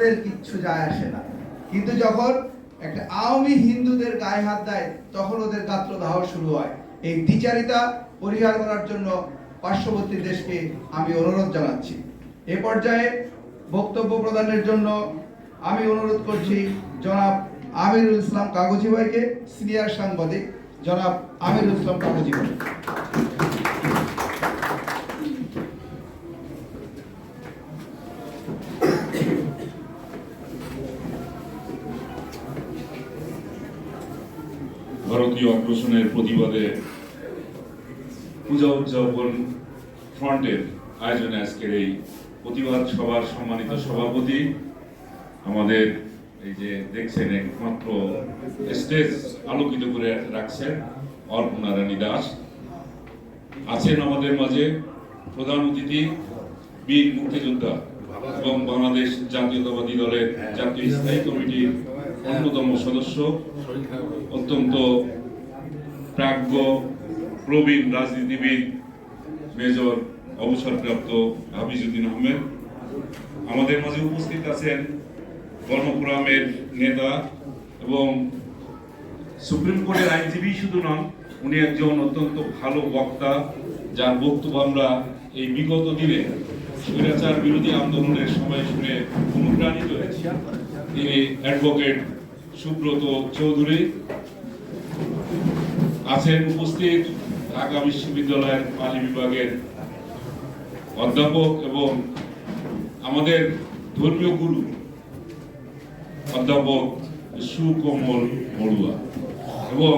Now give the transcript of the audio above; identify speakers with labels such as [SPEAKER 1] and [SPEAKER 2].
[SPEAKER 1] আমাদের কিচ্ছু যায় আসে না। কিন্তু যখন একটা আওয়ামী হিন্দুদের গায়ে হাত দেয়, তখন ওদের গাত্রদাহ শুরু হয়। এই দ্বিচারিতা পরিহার করার জন্য পার্শ্ববর্তী দেশকে আমি অনুরোধ জানাচ্ছি। এ পর্যায়ে বক্তব্য প্রদানের জন্য আমি অনুরোধ করছি জনাব আমিরুল ইসলাম কাগজি ভাইকে সিনিয়র সাংবাদিক, জনাব আমিরুল ইসলাম কাগজি ভাই
[SPEAKER 2] ভারতীয় আগ্রাসনের প্রতিবাদে পূজা উদযাপন ফ্রন্টের আয়োজনে আজকের এই প্রতিবাদ সভার সম্মানিত সভাপতি, আমাদের এই যে দেখছেন একমাত্র স্টেজ আলোকিত করে রাখছেন অর্পণা রানী দাস। আছেন আমাদের মাঝে প্রধান অতিথি, বীর মুক্তিযোদ্ধা এবং বাংলাদেশ জাতীয়তাবাদী দলের জাতীয় স্থায়ী কমিটির অন্যতম সদস্য, অত্যন্ত প্রাজ্ঞ, প্রবীণ রাজনীতিবিদ, মেজর অবসরপ্রাপ্ত হাফিজুদ্দিন আহমেদ। আমাদের মাঝে উপস্থিত আছেন গণফোরামের নেতা এবং সুপ্রিম কোর্টের আইনজীবী শুধু নন, উনি একজন অত্যন্ত ভালো বক্তা, যার বক্তব্য আমরা এই বিগত দিনে স্বৈরাচার বিরোধী আন্দোলনের সময় শুনে অনুপ্রাণিত হয়েছি। তিনি অ্যাডভোকেট সুব্রত চৌধুরী আছেন উপস্থিত ঢাকা বিশ্ববিদ্যালয়ের পালি বিভাগের অধ্যাপক এবং আমাদের ধর্মীয় গুরু অধ্যাপক সুকমল বড়ুয়া এবং